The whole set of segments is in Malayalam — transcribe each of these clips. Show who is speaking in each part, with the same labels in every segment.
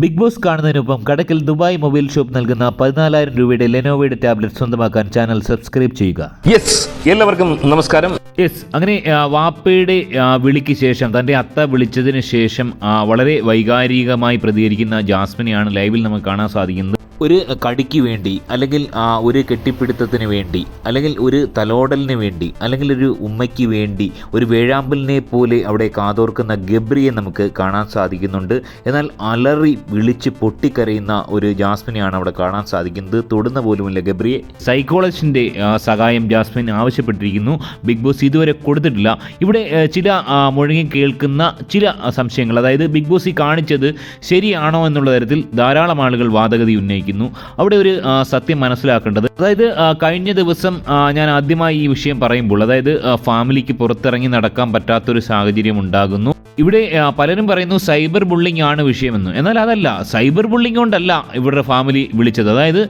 Speaker 1: ബിഗ് ബോസ് കാണുന്നതിനൊപ്പം കടക്കൽ ദുബായ് മൊബൈൽ ഷോപ്പ് നൽകുന്ന പതിനാലായിരം രൂപയുടെ ലെനോവയുടെ ടാബ്ലറ്റ് സ്വന്തമാക്കാൻ ചാനൽ സബ്സ്ക്രൈബ് ചെയ്യുക.
Speaker 2: യെസ് എല്ലാവർക്കും നമസ്കാരം.
Speaker 1: യെസ് അങ്ങനെ വാപ്പയുടെ വിളിക്ക് ശേഷം തന്റെ അത്ത വിളിച്ചതിന് ശേഷം വളരെ വൈകാരികമായി പ്രതികരിക്കുന്ന ജാസ്മിനെയാണ് ലൈവിൽ നമുക്ക് കാണാൻ സാധിക്കുന്നത്. ഒരു കടിക്ക് വേണ്ടി അല്ലെങ്കിൽ ഒരു കെട്ടിപ്പിടുത്തത്തിന് വേണ്ടി അല്ലെങ്കിൽ ഒരു തലോടലിന് വേണ്ടി അല്ലെങ്കിൽ ഒരു ഉമ്മയ്ക്ക് വേണ്ടി ഒരു വേഴാമ്പലിനെ പോലെ അവിടെ കാതോർക്കുന്ന ഗബ്രിയെ നമുക്ക് കാണാൻ സാധിക്കുന്നുണ്ട്. എന്നാൽ അലറി വിളിച്ച് പൊട്ടിക്കരയുന്ന ഒരു ജാസ്മിനെയാണ് അവിടെ കാണാൻ സാധിക്കുന്നത്. തൊടുന്ന പോലുമില്ല ഗബ്രിയെ. സൈക്കോളജിസ്റ്റിന്റെ സഹായം ജാസ്മിൻ ആവശ്യപ്പെട്ടിരിക്കുന്നു. ബിഗ് ബോസ് ഇതുവരെ കൊടുത്തിട്ടില്ല. ഇവിടെ ചില മുഴങ്ങി കേൾക്കുന്ന ചില സംശയങ്ങൾ അതായത് ബിഗ് ബോസ് ഈ കാണിച്ചത് ശരിയാണോ എന്നുള്ള തരത്തിൽ ധാരാളം ആളുകൾ വാദഗതി ഉന്നയിക്കുന്നു. അവിടെ ഒരു സത്യം മനസ്സിലാക്കേണ്ടത്. അതായത് കഴിഞ്ഞ ദിവസം ഞാൻ ആദ്യമായി ഈ വിഷയം പറയുമ്പോൾ അതായത് ഫാമിലിക്ക് പുറത്തിറങ്ങി നടക്കാൻ പറ്റാത്തൊരു സാഹചര്യം ഉണ്ടാകുന്നു. ഇവിടെ പലരും പറയുന്നു സൈബർ ബുള്ളിംഗ് ആണ് വിഷയമെന്ന്. എന്നാൽ അതല്ല സൈബർ ബുള്ളിംഗ് കൊണ്ടല്ല ഇവരുടെ ഫാമിലി വിളിച്ചത്. അതായത്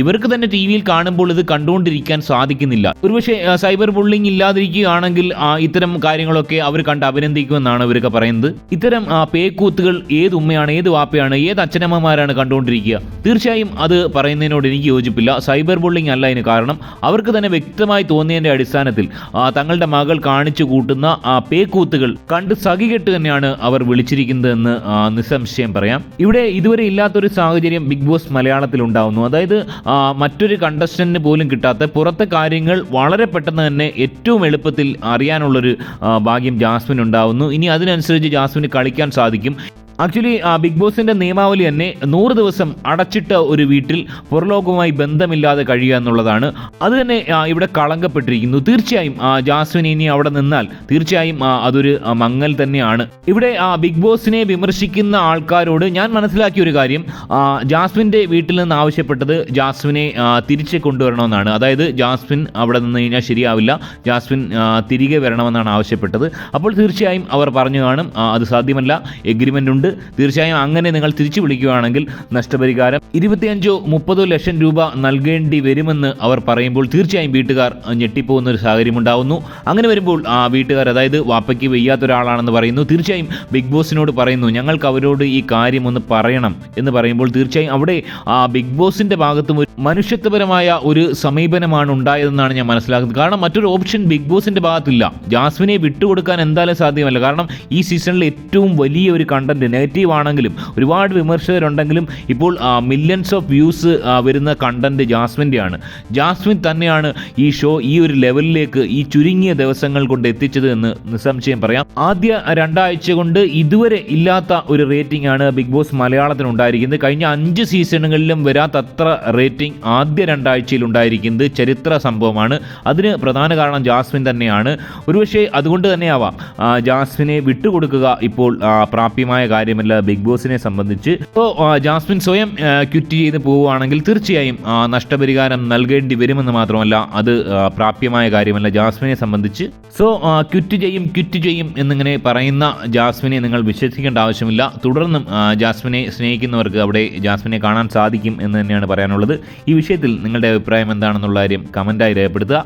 Speaker 1: ഇവർക്ക് തന്നെ ടി വിയിൽ കാണുമ്പോൾ ഇത് കണ്ടുകൊണ്ടിരിക്കാൻ സാധിക്കുന്നില്ല. ഒരുപക്ഷെ സൈബർ ബുള്ളിംഗ് ഇല്ലാതിരിക്കുകയാണെങ്കിൽ ഇത്തരം കാര്യങ്ങളൊക്കെ അവർ കണ്ട് അഭിനന്ദിക്കുമെന്നാണ് ഇവരൊക്കെ പറയുന്നത്. ഇത്തരം പേക്കൂത്തുകൾ ഏത് ഉമ്മയാണ് ഏത് വാപ്പയാണ് ഏത് അച്ഛനമ്മമാരാണ് കണ്ടുകൊണ്ടിരിക്കുക? തീർച്ചയായും അത് പറയുന്നതിനോട് എനിക്ക് യോജിപ്പില്ല. സൈബർ ബുള്ളിംഗ് അല്ല ഇതിന് കാരണം. അവർക്ക് തന്നെ വ്യക്തമായി തോന്നിയതിന്റെ അടിസ്ഥാനത്തിൽ തങ്ങളുടെ മകൾ കാണിച്ചു കൂട്ടുന്ന ആ പേക്കൂത്തുകൾ കണ്ട് സഹികെട്ട് തന്നെയാണ് അവർ വിളിച്ചിരിക്കുന്നതെന്ന് നിസ്സംശയം പറയാം. ഇവിടെ ഇതുവരെ ഇല്ലാത്തൊരു സാഹചര്യം ബിഗ് ബോസ് മലയാളത്തിൽ ഉണ്ടാവുന്നു. അതായത് മറ്റൊരു കണ്ടസ്റ്റന്റിന് പോലും കിട്ടാത്ത പുറത്തെ കാര്യങ്ങൾ വളരെ പെട്ടെന്ന് തന്നെ ഏറ്റവും എളുപ്പത്തിൽ അറിയാനുള്ളൊരു ഭാഗ്യം ജാസ്മിൻ ഉണ്ടാവുന്നു. ഇനി അതിനനുസരിച്ച് ജാസ്മിന് കളിക്കാൻ സാധിക്കും. ആക്ച്വലി ബിഗ് ബോസിന്റെ നിയമാവലി തന്നെ നൂറ് ദിവസം അടച്ചിട്ട ഒരു വീട്ടിൽ പുറലോകവുമായി ബന്ധമില്ലാതെ കഴിയുക എന്നുള്ളതാണ്. അത് തന്നെ ഇവിടെ കളങ്കപ്പെട്ടിരിക്കുന്നു. തീർച്ചയായും ജാസ്മിൻ ഇനി അവിടെ നിന്നാൽ തീർച്ചയായും അതൊരു മങ്ങൽ തന്നെയാണ്. ഇവിടെ ബിഗ് ബോസിനെ വിമർശിക്കുന്ന ആൾക്കാരോട് ഞാൻ മനസ്സിലാക്കിയ ഒരു കാര്യം ജാസ്മിന്റെ വീട്ടിൽ നിന്ന് ആവശ്യപ്പെട്ടത് ജാസ്മിനെ തിരിച്ച് കൊണ്ടുവരണമെന്നാണ്. അതായത് ജാസ്മിൻ അവിടെ നിന്ന് കഴിഞ്ഞാൽ ശരിയാവില്ല. ജാസ്മിൻ തിരികെ വരണമെന്നാണ് ആവശ്യപ്പെട്ടത്. അപ്പോൾ തീർച്ചയായും അവർ പറഞ്ഞു കാണും അത് സാധ്യമല്ല. എഗ്രിമെന്റ് ഉണ്ട്. തീർച്ചയായും അങ്ങനെ നിങ്ങൾ തിരിച്ചു വിളിക്കുകയാണെങ്കിൽ നഷ്ടപരിഹാരം ഇരുപത്തിയഞ്ചോ മുപ്പതോ ലക്ഷം രൂപ നൽകേണ്ടി വരുമെന്ന് അവർ പറയുമ്പോൾ തീർച്ചയായും വീട്ടുകാർ ഞെട്ടിപ്പോകുന്ന ഒരു സാഹചര്യം ഉണ്ടാവുന്നു. അങ്ങനെ വരുമ്പോൾ ആ വീട്ടുകാർ അതായത് വാപ്പയ്ക്ക് വയ്യാത്ത ഒരാളാണെന്ന് പറയുന്നു. തീർച്ചയായും ബിഗ് ബോസിനോട് പറയുന്നു ഞങ്ങൾക്ക് അവരോട് ഈ കാര്യം ഒന്ന് പറയണം എന്ന് പറയുമ്പോൾ തീർച്ചയായും അവിടെ ആ ബിഗ് ബോസിന്റെ ഭാഗത്തും ഒരു മനുഷ്യത്വപരമായ ഒരു സമീപനമാണ് ഉണ്ടായതെന്നാണ് ഞാൻ മനസ്സിലാക്കുന്നത്. കാരണം മറ്റൊരു ഓപ്ഷൻ ബിഗ് ബോസിന്റെ ഭാഗത്തില്ല. ജാസ്മിനെ വിട്ടുകൊടുക്കാൻ എന്തായാലും സാധ്യമല്ല. കാരണം ഈ സീസണിൽ ഏറ്റവും വലിയ ഒരു കണ്ടന്റ് നെഗറ്റീവ് ആണെങ്കിലും ഒരുപാട് വിമർശകരുണ്ടെങ്കിലും ഇപ്പോൾ മില്യൺസ് ഓഫ് വ്യൂസ് വരുന്ന കണ്ടന്റ് ജാസ്മിന്റെ ആണ് ജാസ്മിൻ തന്നെയാണ് ഈ ഷോ ഈ ഒരു ലെവലിലേക്ക് ഈ ചുരുങ്ങിയ ദിവസങ്ങൾ കൊണ്ട് എത്തിച്ചത് എന്ന് നിസ്സംശയം പറയാം. ആദ്യ രണ്ടാഴ്ച കൊണ്ട് ഇതുവരെ ഇല്ലാത്ത ഒരു റേറ്റിംഗ് ആണ് ബിഗ് ബോസ് മലയാളത്തിന് ഉണ്ടായിരിക്കുന്നത്. കഴിഞ്ഞ അഞ്ച് സീസണുകളിലും വരാത്തത്ര റേറ്റിംഗ് ആദ്യ രണ്ടാഴ്ചയിൽ ഉണ്ടായിരിക്കുന്നത് ചരിത്ര സംഭവമാണ്. അതിന് പ്രധാന കാരണം ജാസ്മിൻ തന്നെയാണ്. ഒരുപക്ഷെ അതുകൊണ്ട് തന്നെയാവാം ജാസ്മിനെ വിട്ടുകൊടുക്കുക ഇപ്പോൾ പ്രാപ്യമായ പ്രാപ്യമായ കാര്യമല്ല ബിഗ് ബോസിനെ സംബന്ധിച്ച്. സോ ജാസ്മിൻ സ്വയം ക്വിറ്റ് ചെയ്ത് പോവുകയാണെങ്കിൽ തീർച്ചയായും നഷ്ടപരിഹാരം നൽകേണ്ടി വരുമെന്ന് മാത്രമല്ല അത് പ്രാപ്യമായ കാര്യമല്ല ജാസ്മിനെ സംബന്ധിച്ച്. സോ ക്വിറ്റ് ചെയ്യും ക്വിറ്റ് ചെയ്യും എന്നിങ്ങനെ പറയുന്ന ജാസ്മിനെ നിങ്ങൾ വിശ്വസിക്കേണ്ട ആവശ്യമില്ല. തുടർന്നും ജാസ്മിനെ സ്നേഹിക്കുന്നവർക്ക് അവിടെ ജാസ്മിനെ കാണാൻ സാധിക്കും എന്ന് തന്നെയാണ് പറയാനുള്ളത്. ഈ വിഷയത്തിൽ നിങ്ങളുടെ അഭിപ്രായം എന്താണെന്നുള്ള കാര്യം കമന്റായി രേഖപ്പെടുത്തുക.